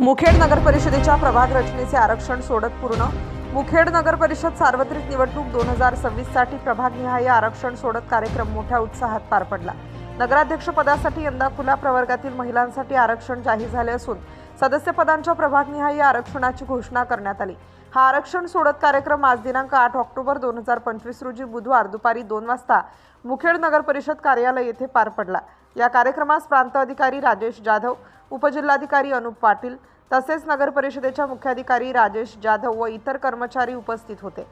मुखेड नगर परिषदेच्या प्रभाग रचनेचे आरक्षण सोडत पूर्ण. मुखेड नगर परिषद सार्वत्रिक निवडणूक दोन हजार सव्वीससाठी प्रभागनिहाय आरक्षण सोडत कार्यक्रम मोठ्या उत्साहात पार पडला. नगराध्यक्षपदासाठी यंदा खुल्या प्रवर्गातील महिलांसाठी आरक्षण जाहीर झाले असून सदस्यपदांच्या प्रभागनिहाय आरक्षणाची घोषणा करण्यात आली. हा आरक्षण सोडत कार्यक्रम आज दिनांक आठ ऑक्टोबर दोन हजार पंचवीस रोजी बुधवार दुपारी दोन वाजता मुखेड नगर परिषद कार्यालय येथे पार पडला. या कार्यक्रमास प्रांत अधिकारी राजेश जाधव उपजिल्हाधिकारी अनुप पाटील तसेच नगर परिषदेच्या मुख्याधिकारी राजेश जाधव व इतर कर्मचारी उपस्थित होते.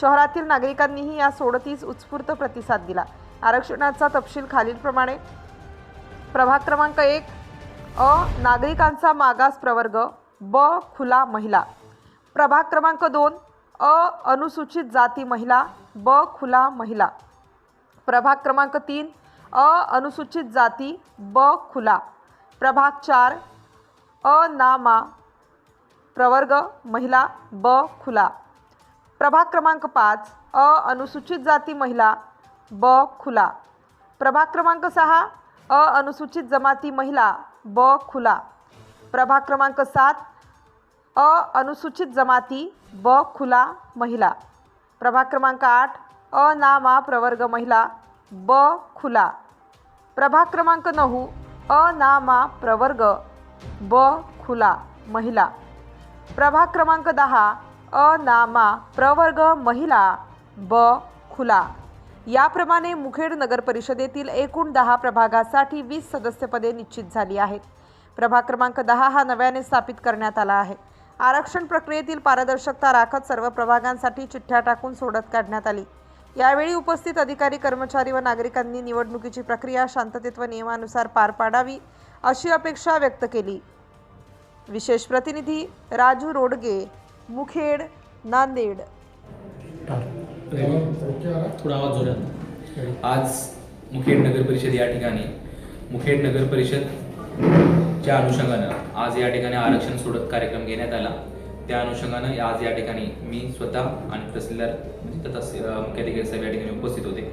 शहरातील नागरिकांनीही या सोडतीस उत्स्फूर्त प्रतिसाद दिला. आरक्षणाचा तपशील खालीलप्रमाणे. प्रभाग क्रमांक एक अ नागरिकांचा मागास प्रवर्ग ब खुला महिला. प्रभाग क्रमांक दोन अ अनुसूचित जाती महिला ब खुला महिला. प्रभाग क्रमांक तीन अ अनुसूचित जाती ब खुला. प्रभाग चार अ नामा प्रवर्ग महिला ब खुला. प्रभाग क्रमांक पाच अ अनुसूचित जाती महिला ब खुला. प्रभाग क्रमांक सहा अ अनुसूचित जमाती महिला ब खुला. प्रभाग क्रमांक सात अ अनुसूचित जमाती ब खुला महिला. प्रभाग क्रमांक आठ अ नामा प्रवर्ग महिला ब खुला. प्रभाग क्रमांक नऊ अ नामा प्रवर्ग ब खुला महिला. प्रभाग क्रमांक दहा अ नामा प्रवर्ग महिला ब खुला. याप्रमाणे मुखेड नगर परिषदेतील एकूण दहा प्रभागासाठी वीस सदस्यपदे निश्चित झाली आहेत. प्रभाग क्रमांक दहा हा नव्याने स्थापित करण्यात आला आहे. आरक्षण प्रक्रियेतील पारदर्शकता राखत सर्व प्रभागांसाठी चिठ्ठ्या टाकून सोडत काढण्यात आली. यावेळी उपस्थित अधिकारी कर्मचारी व नागरिकांनी निवडणुकीची प्रक्रिया शांततेत व नियमानुसार पार पाडावी अशी अपेक्षा व्यक्त केली. विशेष प्रतिनिधी राजू रोडगे मुखेड नांदेड. थोडा आवाज जोरात. आज मुखेड नगर परिषद या ठिकाणी मुखेड नगर परिषदच्या अनुषंगानं आज या ठिकाणी आरक्षण सोडत कार्यक्रम घेण्यात आला. त्या अनुषंगानं आज या ठिकाणी मी स्वतः आणि तहसीलदार म्हणजे तथा मुख्याधिकारी साहेब या ठिकाणी उपस्थित होते.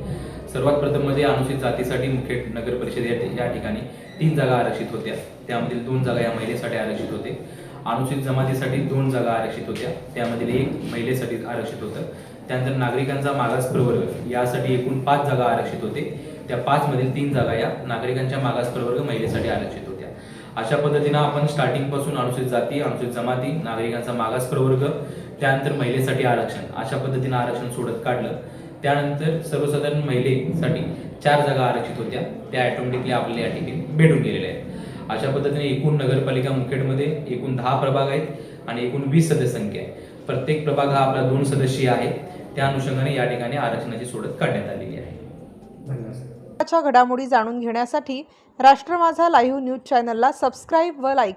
सर्वात प्रथममध्ये अनुसूचित जातीसाठी मुखेड नगर परिषद या या ठिकाणी तीन जागा आरक्षित होत्या. त्यामधील दोन जागा या महिलेसाठी आरक्षित होते. अनुसूचित जमातीसाठी दोन जागा आरक्षित होत्या. त्यामधील एक महिलेसाठी आरक्षित होतं. त्यानंतर नागरिकांचा मागास प्रवर्ग यासाठी एकूण पाच जागा आरक्षित होते. त्या पाच मधील तीन जागा या नागरिकांच्या मागास प्रवर्ग महिलेसाठी आरक्षित होत्या. अशा पद्धतीनं आपण स्टार्टिंगपासून अनुसूचित जाती अनुसूचित जमाती नागरिकांचा मागास प्रवर्ग त्यानंतर महिलेसाठी आरक्षण अशा पद्धतीनं आरक्षण सोडत काढलं. त्यानंतर सर्वसाधारण महिलेसाठी चार जागा आरक्षित होत्या. त्या ऑटोमॅटिकली आपल्याला या ठिकाणी भेटून गेलेल्या आहेत. अशा पद्धतीने एकूण नगरपालिका मुखेडमध्ये एकूण दहा प्रभाग आहेत आणि एकूण वीस सदस्य संख्या आहे. प्रत्येक प्रभाग हा आपला दोन सदस्य आहे. त्या अनुषंगाने या ठिकाणी आरक्षणाची सोडत काढण्यात आलेली आहे. घडामोडी जाणून घेण्यासाठी राष्ट्र माझा लाईव्ह न्यूज चॅनलला सबस्क्राईब व लाईक